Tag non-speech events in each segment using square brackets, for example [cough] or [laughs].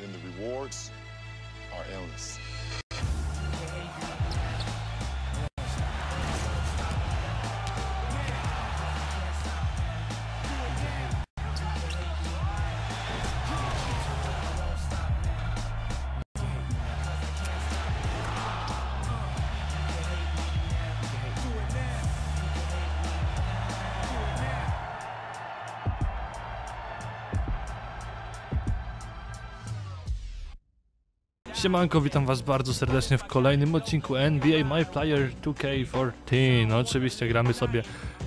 then the rewards are endless. Siemanko, witam was bardzo serdecznie w kolejnym odcinku NBA My Player 2K14. No, oczywiście gramy sobie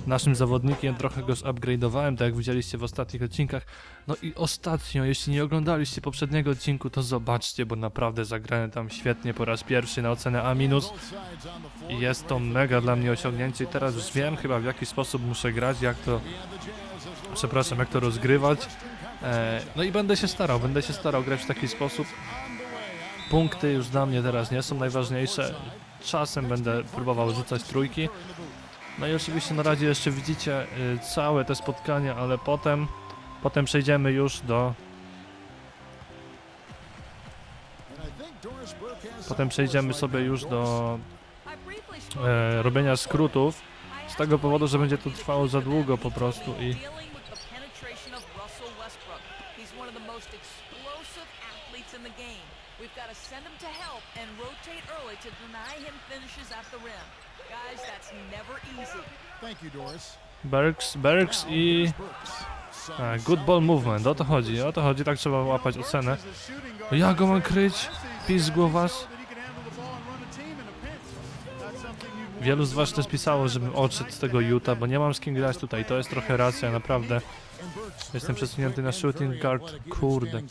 naszym zawodnikiem, trochę go upgrade'owałem, tak jak widzieliście w ostatnich odcinkach. No i ostatnio, jeśli nie oglądaliście poprzedniego odcinku, to zobaczcie, bo naprawdę zagrałem tam świetnie po raz pierwszy na ocenę A-. I jest to mega dla mnie osiągnięcie i teraz już wiem chyba w jaki sposób muszę grać, jak to... Przepraszam, jak to rozgrywać. E, no i będę się starał, będę się starał grać w taki sposób, Punkty już dla mnie teraz nie są najważniejsze. Czasem będę próbował rzucać trójki. No i oczywiście na razie jeszcze widzicie y, całe te spotkania, ale potem, potem przejdziemy już do... Potem przejdziemy sobie już do e, robienia skrótów. Z tego powodu, że będzie to trwało za długo po prostu i... We've got to send him to help and rotate early to deny him finishes at the rim. Guys, that's never easy. Thank you, Doris. Berks, Berks i... A, good ball movement, o to chodzi, o to chodzi, tak trzeba łapać ocenę. Ja go mam kryć, pizgło was. Wielu z was też pisało, żebym odszedł z tego Utah, bo nie mam z kim grać tutaj, to jest trochę racja, naprawdę. Jestem przesunięty na shooting guard, kurde.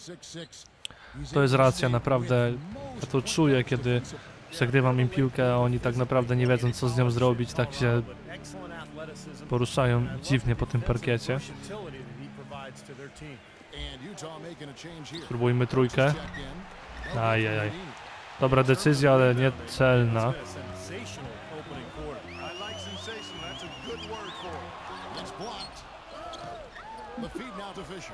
To jest racja, naprawdę. Ja to czuję, kiedy zagrywam im piłkę, a oni tak naprawdę nie wiedzą, co z nią zrobić, tak się poruszają dziwnie po tym parkiecie. Spróbujmy trójkę. Ajajaj. Dobra decyzja, ale nie celna. The feed now to Fisher.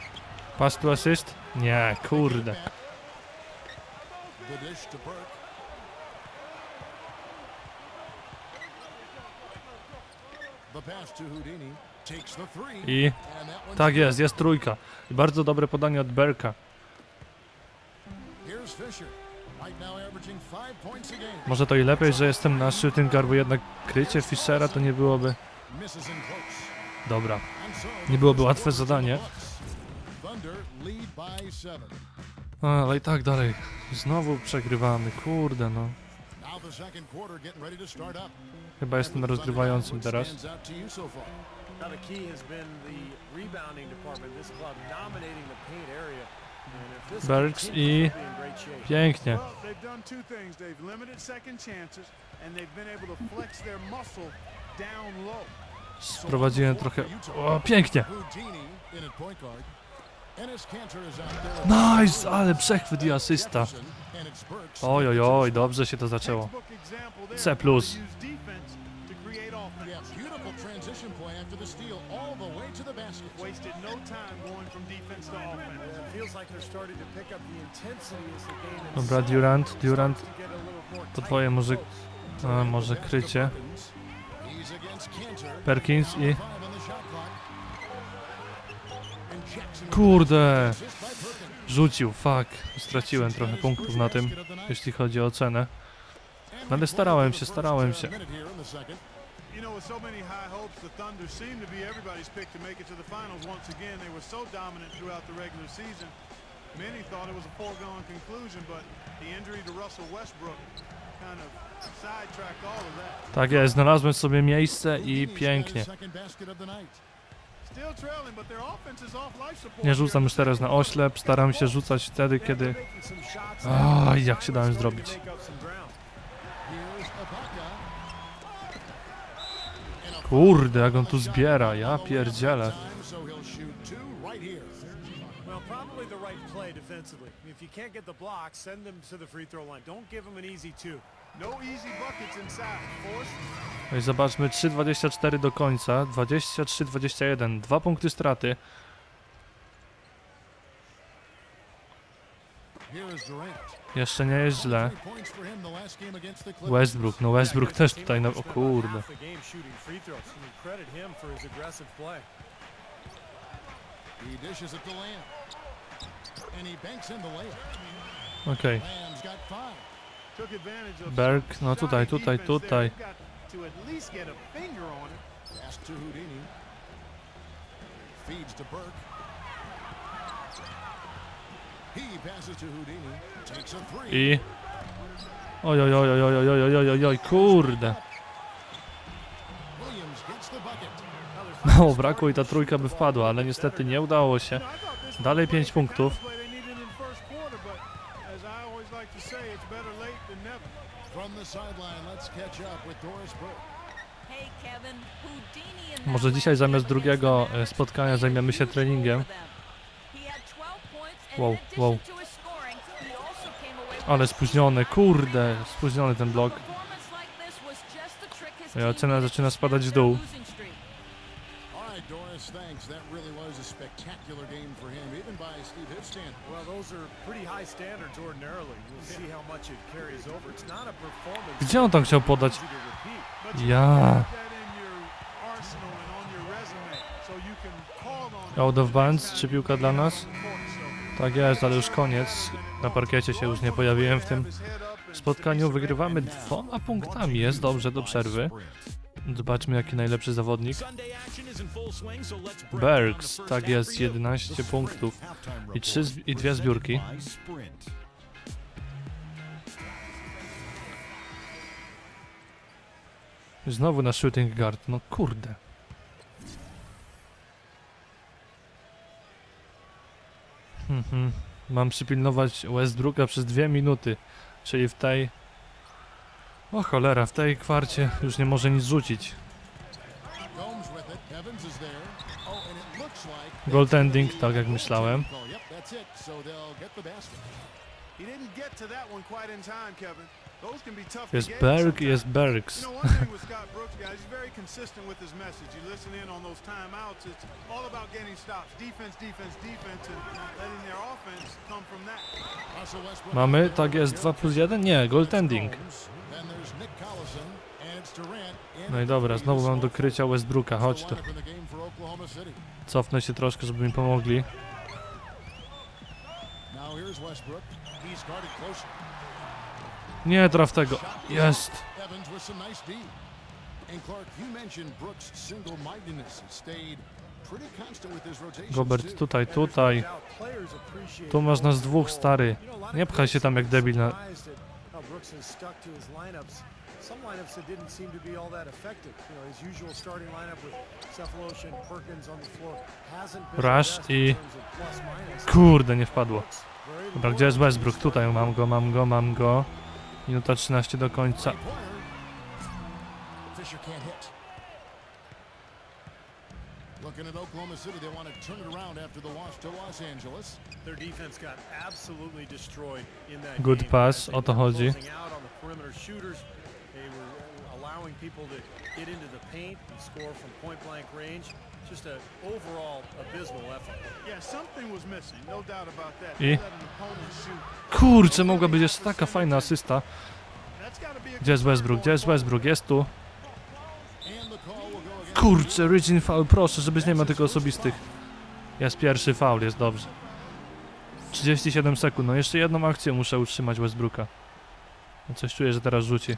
Pass to assist? Nie, kurde. I tak jest, jest trójka. Bardzo dobre podanie od Berka. Może to i lepiej, że jestem na shooting bo jednak krycie Fischera to nie byłoby... Dobra, nie byłoby łatwe zadanie. Thunder lead by seven. Ale i tak dalej. Znowu przegrywamy, kurde no. Chyba jestem rozgrywającym teraz. Stands out to you so far. Now the key has been the rebounding department. This club dominating the paint area. And if this Burks continues, i-. Pięknie. Sprowadziłem trochę... O, pięknie! Nice, ale przechwyt i asysta. Oj, oj, oj, dobrze się to zaczęło. C Dobra, Durant, Durant. to twoje może... A, może krycie. Perkins i... Kurde! Rzucił, fuck. Straciłem trochę punktów na tym, jeśli chodzi o ocenę. No ale starałem się, starałem się. Many thought it was a foregone conclusion, but the injury to Russell Westbrook kind of sidetracked all of that. Tak jest, znalazłem sobie miejsce i pięknie. Nie rzucam już teraz na oślep, staram się rzucać wtedy, kiedy... Aj, jak się dałem zrobić. A Kurde, jak on tu zbiera, ja pierdzielę. Probably the right play defensively. If you can't get the block, send them to the free throw line. Don't give them an easy two. No easy buckets inside. Force. No i zobaczmy, 3.24 do końca, 23-21, dwa punkty straty. Jeszcze nie jest źle. Westbrook, no Westbrook też tutaj, no o kurde. He dishes it to Lamb. And he banks in the layup. Okej, Lamb's got five. Took advantage of Berg, no tutaj, tutaj, tutaj. to at least get a finger on it. Pass to Houdini. Feeds to Burke. He passes to Houdini. Takes a three. i... Oj, oj, oj, oj, oj, oj, oj, oj, oj, kurde. Mało brakło i ta trójka by wpadła, ale niestety nie udało się. Dalej 5 punktów. Może dzisiaj zamiast drugiego e, spotkania zajmiemy się treningiem. Wow, wow. Ale spóźniony, kurde, spóźniony ten blok. Ocena zaczyna spadać w dół thanks. That really was a spectacular game for him, even by Steve Hipstand. Well, those are pretty high standards ordinarily. You'll see how much it carries over. It's not a performance. Gdzie on tam chciał podać? Ja. Out of bounds, czy piłka dla nas? Tak jest, ale już koniec. Na parkiecie się już nie pojawiłem w tym spotkaniu. Wygrywamy dwoma punktami, jest dobrze do przerwy. Zobaczmy jaki najlepszy zawodnik. Bergs, tak jest, 11 punktów i, trzy, zb- i dwie zbiórki. Znowu na shooting guard, no kurde. Mhm. Mam przypilnować Westbrooka przez dwie minuty, czyli w tej... O cholera, w tej kwarcie już nie może nic rzucić. Goaltending, tak jak myślałem. Jest Berg, jest Bergs. Mamy, tak jest 2 plus 1? Nie, goaltending. No i dobra, znowu mam do krycia Westbrooka, chodź tu. Cofnę się troszkę, żeby mi pomogli. Nie traf tego. Jest. Gobert, tutaj, tutaj. Tu masz nas dwóch, stary. Nie pchaj się tam jak debil na... Some lineups that didn't seem to be all that effective. You know, his usual starting lineup with Perkins on the floor hasn't been Rush i-. Kurde, nie wpadło. Dobra, gdzie jest Westbrook? Tutaj mam go, mam go, mam go. Minuta 13 do końca. Looking at Oklahoma City, they want to turn it around after the loss to Los Angeles. Their defense got absolutely destroyed in that Good pass, o to chodzi. They were allowing people to get into the paint and score from point blank range. Just an overall abysmal effort. Yeah, something was missing, no doubt about that. I? Kurczę, mogła być jeszcze taka fajna asysta. Gdzie jest Westbrook? Gdzie jest Westbrook? Jest tu. Kurczę, Regin foul, proszę, żebyś nie miał tylko osobistych. Jest pierwszy foul, jest dobrze. 37 sekund, no jeszcze jedną akcję muszę utrzymać Westbrooka. No coś czuję, że teraz rzuci.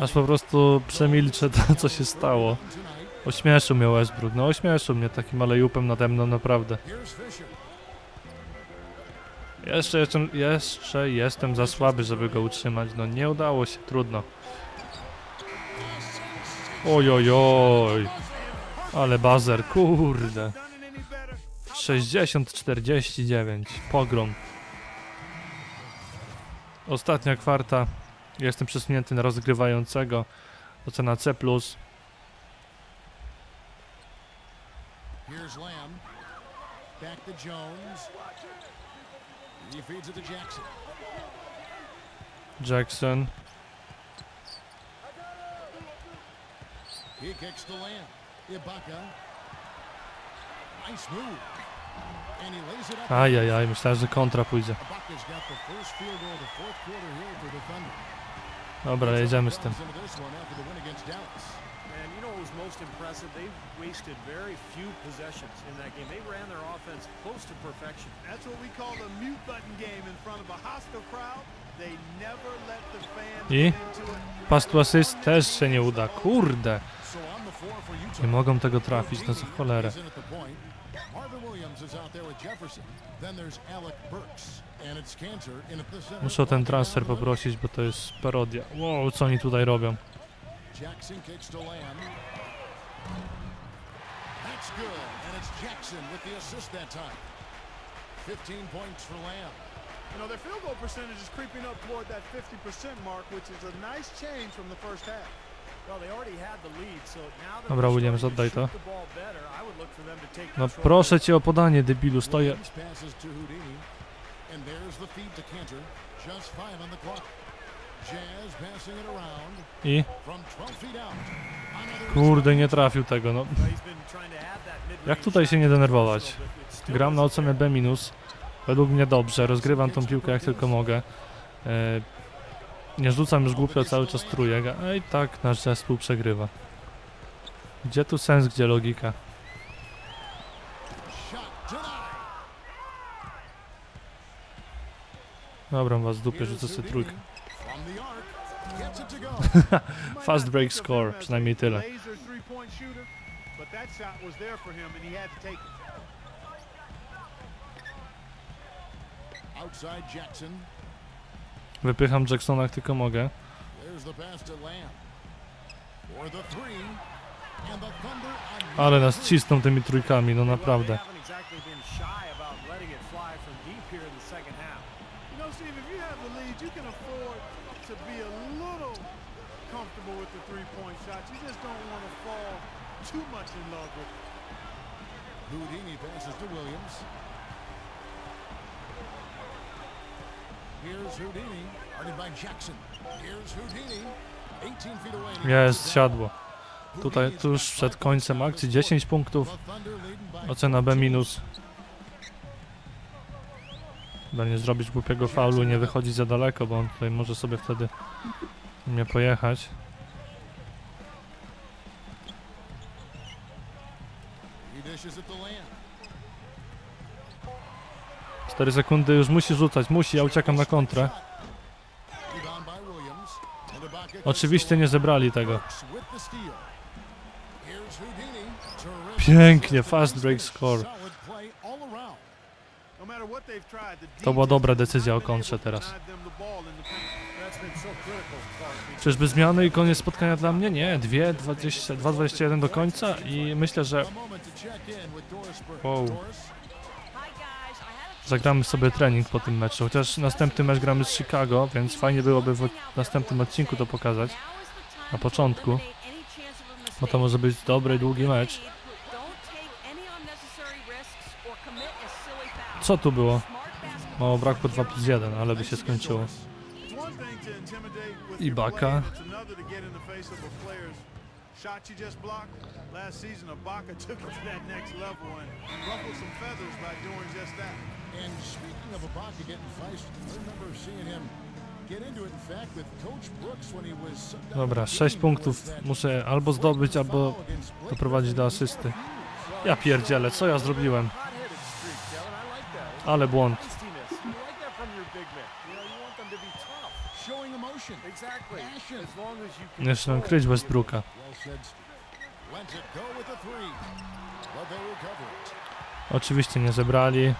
Aż po prostu przemilczę to, co się stało. Ośmieszył mnie Westbrook, no ośmieszył mnie takim alejupem nade mną, naprawdę. Jeszcze, jeszcze, jeszcze jestem za słaby, żeby go utrzymać, no nie udało się, trudno. Oj, oj, oj. Ale bazer, kurde. Done it any better. 60-49, pogrom. Ostatnia kwarta. Jestem przesunięty na rozgrywającego. Ocena C+. Here's Lamb. Back to Jones. He feeds it to Jackson. Jackson. He kicks to Lamb. Ibaka. Nice move. Ajajaj, myślałem, że kontra pójdzie. Dobra, jedziemy z tym. Most impressive? They wasted very few possessions in that game. They ran their offense close to perfection. That's what we call a mute button game in front of a hostile crowd. They never let the fans I? get into it. Pass to assist też się nie uda, kurde. Nie mogą tego trafić, no co cholerę. Is in at the point. Marvin Williams is out there with Jefferson. Then there's Alec Burks. And it's Cantor in at the center. Muszę o ten transfer poprosić, bo to jest parodia. Wow, co oni tutaj robią? Jackson kicks to Lamb. That's good. And it's Jackson with the assist that time. 15 points for Lamb. You know, their field goal percentage is creeping up toward that 50% mark, which is a nice change from the first half. Dobra, Williams, oddaj to. No proszę cię o podanie, debilu, stoję. I from 12 feet out. Another kurde, nie trafił tego, no. Jak tutaj się nie denerwować? Gram na ocenę. B-. Według mnie dobrze, rozgrywam tą piłkę jak tylko mogę. E, nie rzucam już głupio cały czas trójek, a i tak nasz zespół przegrywa. Gdzie tu sens, gdzie logika? Dobra, was Here's rzucę sobie trójkę. [laughs] Fast break score, przynajmniej tyle. Outside Jackson. Wypycham Jacksona jak tylko mogę. Ale nas cisną tymi trójkami, no naprawdę. Houdini passes to Williams. Here's Houdini, guarded by Jackson. Here's Houdini, 18 feet away. and he Jest, siadło. Tutaj, tuż przed końcem akcji on 10 this punktów. Ocena B 14. minus. Chyba nie zrobić głupiego faulu, nie wychodzić za daleko, bo on tutaj może sobie wtedy nie pojechać. 4 sekundy już musi rzucać, musi, ja uciekam na kontrę. Oczywiście nie zebrali tego. Pięknie, fast break score. To była dobra decyzja o kontrze teraz. Czyżby zmiany i koniec spotkania dla mnie? Nie, 2.20 2.21 do końca i myślę, że A zagramy sobie trening po tym meczu. Chociaż następny mecz gramy z Chicago, więc fajnie byłoby w następnym odcinku to pokazać. na początku, Bo to może być dobry, długi mecz. Co tu było? Mało brakło 2 plus 1, ale by się skończyło. Ibaka. Shot you just blocked. Last season, Ibaka [laughs] took it to that next level and ruffled some feathers by doing just that. And speaking of Ibaka getting feisty, I remember seeing him Dobra, of the 6 game punktów muszę albo zdobyć, albo doprowadzić do asysty. Ja pierdzielę, co ja zrobiłem? Ale błąd. Jeszcze nam kryć the Westbrooka. Oczywiście nie zebrali.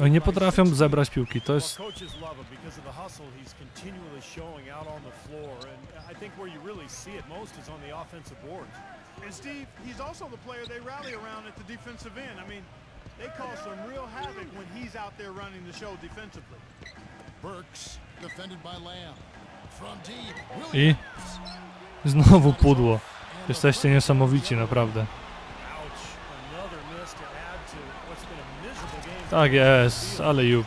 Oni nie potrafią 16. zebrać piłki, to jest... and I think where you really see it most is on the offensive boards. And Steve, he's also the player they rally around at the defensive end. I mean, they cause some real havoc when he's out there running the show defensively. Burks defended by Lamb. I znowu pudło. Jesteście niesamowici, naprawdę. Tak jest, ale jup.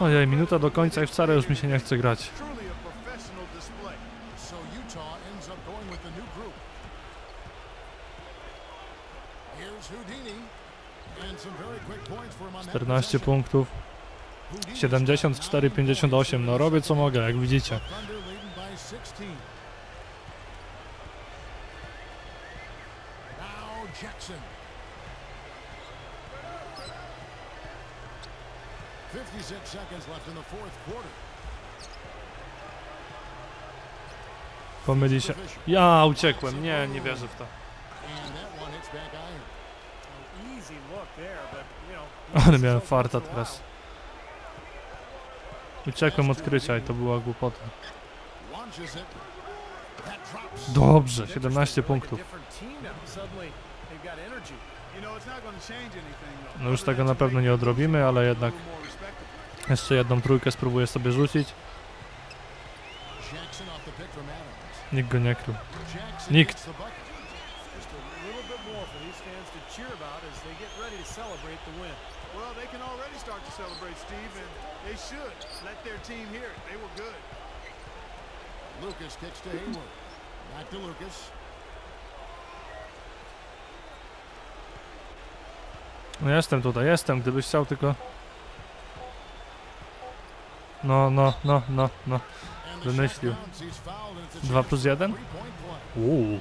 Ojej, minuta do końca i wcale już mi się nie chce grać. truly a professional display. So Utah ends up going with the new group. Here's Houdini. And some very quick points for him on that 14 possession. punktów. Houdini's 74, 58. No robię co mogę, jak widzicie. Thunder leading by 16. Now Jackson. 56 seconds left in the fourth quarter. Pomyli się. Ja uciekłem, nie, nie wierzę w to. Ale miałem farta teraz. Uciekłem od krycia i to była głupota. Dobrze, 17 punktów. No już tego na pewno nie odrobimy, ale jednak jeszcze jedną trójkę spróbuję sobie rzucić. Nikt go nie krył. Nikt. gets the bucket. Just a little bit more for these fans to cheer about as they get ready to celebrate the win. Well, they can already start to celebrate, Steve, and they should. Let their team hear it. They were good. Lucas kicks to Hayward. Back to Lucas. No jestem tutaj, jestem, gdybyś chciał tylko... No, no, no, no, no. Wymyślił. shot counts. He's fouled and it's a 2 chance plus for a 1? three-point play. Uuu.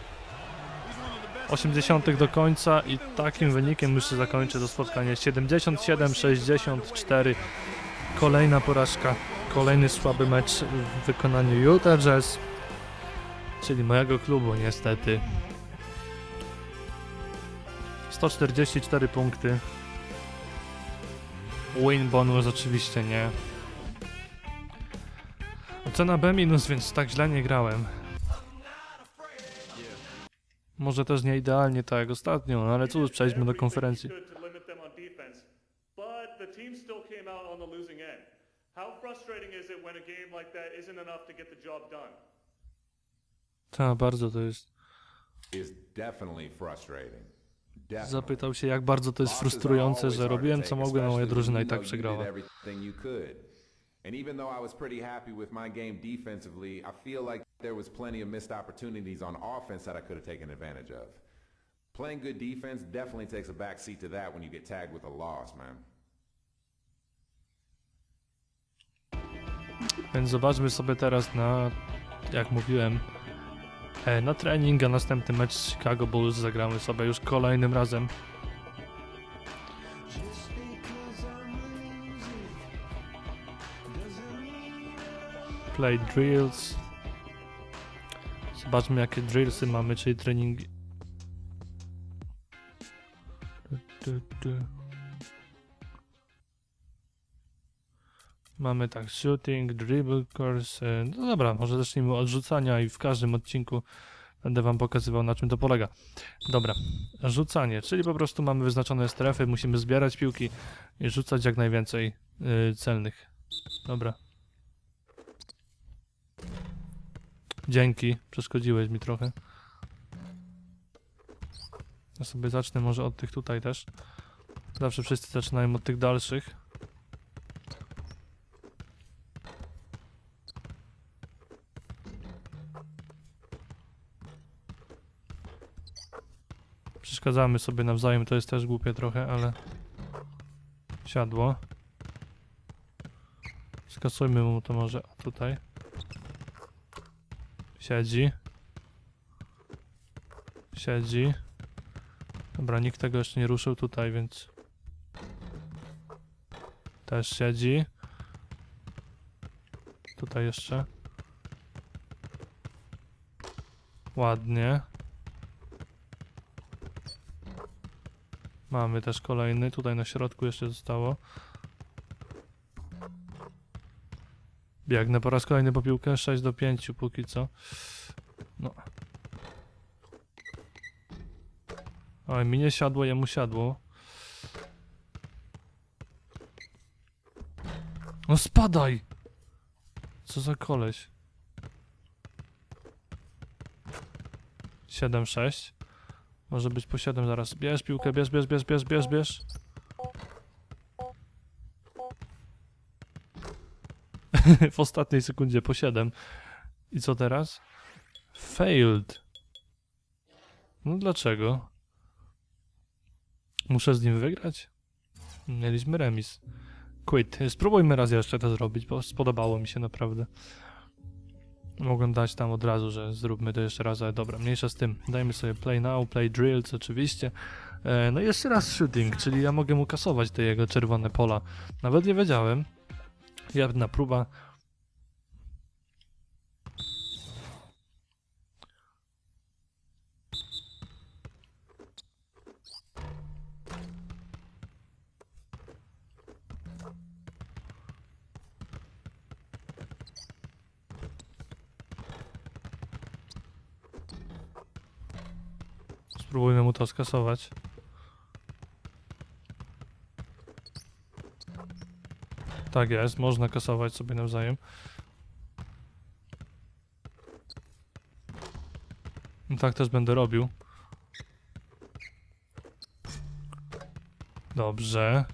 He's one of the best. 80 do końca i takim wynikiem się zakończy to spotkanie. 77-64. Kolejna porażka. Kolejny słaby mecz w wykonaniu Utah Jazz. Czyli mojego klubu niestety. 144 punkty. Win bonus oczywiście nie. Ocena B minus, więc tak źle nie grałem. Może też nie idealnie tak jak ostatnio, no ale cóż, przejdźmy do konferencji. Tak, bardzo to jest. Zapytał się, jak bardzo to jest frustrujące, że robiłem co mogłem, a moja drużyna i tak przegrała. And even though I was pretty happy with my game defensively, I feel like there was plenty of missed opportunities on offense that I could have taken advantage of. Playing good defense definitely takes a backseat to that when you get tagged with a loss, man. Więc zobaczmy sobie teraz na, jak mówiłem, na trening, a następny mecz z Chicago Bulls zagramy sobie już kolejnym razem. Play drills. Zobaczmy jakie drillsy mamy, czyli treningi. Mamy tak shooting, dribble course. e, No dobra, może zacznijmy od rzucania i w każdym odcinku będę wam pokazywał na czym to polega. Dobra, rzucanie, czyli po prostu mamy wyznaczone strefy, musimy zbierać piłki i rzucać jak najwięcej y, celnych. Dobra. Dzięki, przeszkodziłeś mi trochę. Ja sobie zacznę może od tych tutaj też. Zawsze wszyscy zaczynają od tych dalszych. Przeszkadzamy sobie nawzajem, to jest też głupie trochę, ale siadło. Skasujmy mu to może tutaj. Siedzi. Siedzi. Dobra, nikt tego jeszcze nie ruszył tutaj, więc Też siedzi. Tutaj jeszcze. Ładnie. Mamy też kolejny. Tutaj na środku jeszcze zostało. Biegnę po raz kolejny po piłkę. 6 do 5 póki co. No. Oj, mi nie siadło, jemu siadło. No spadaj! Co za koleś? 7, 6. Może być po 7 zaraz. Bierz piłkę, bierz, bierz, bierz, bierz, bierz, bierz. [laughs] w ostatniej sekundzie po 7. I co teraz? Failed. No dlaczego? Muszę z nim wygrać? Mieliśmy remis. Quit. Spróbujmy raz jeszcze to zrobić, bo spodobało mi się naprawdę. Mogłem dać tam od razu, że zróbmy to jeszcze raz, ale dobra, mniejsza z tym. Dajmy sobie play now, play drills oczywiście. E, no i jeszcze raz shooting, czyli ja mogę mu kasować te jego czerwone pola. Nawet nie wiedziałem. Jedna próba. Spróbujmy mu to skasować. Tak jest, można kasować sobie nawzajem. I tak też będę robił. Dobrze.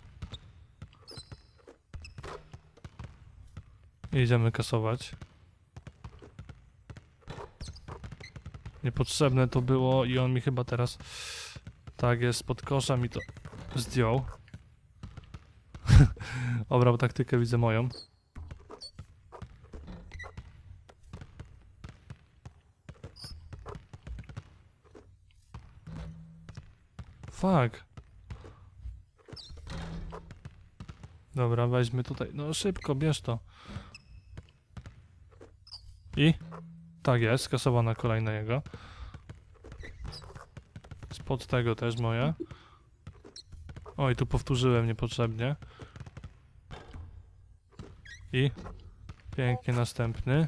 Idziemy kasować. Niepotrzebne to było i on mi chyba teraz tak jest pod kosza mi to zdjął. Obrał taktykę, widzę moją. Fuck. Dobra, weźmy tutaj. No szybko, bierz to. I? Tak jest, skasowana kolejna jego. Spod tego też moja. Oj, tu powtórzyłem niepotrzebnie. I pięknie następny.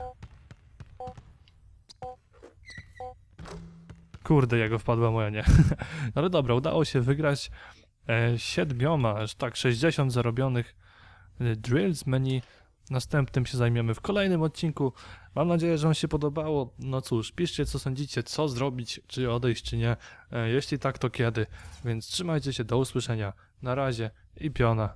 Kurde, jego wpadła moja, nie. [laughs] Ale dobra, udało się wygrać e, siedmioma, tak 60 zarobionych e, drills menu. Następnym się zajmiemy w kolejnym odcinku. Mam nadzieję, że Wam się podobało. No cóż, piszcie co sądzicie, co zrobić, czy odejść, czy nie. E, jeśli tak, to kiedy. Więc trzymajcie się, do usłyszenia. Na razie i piona.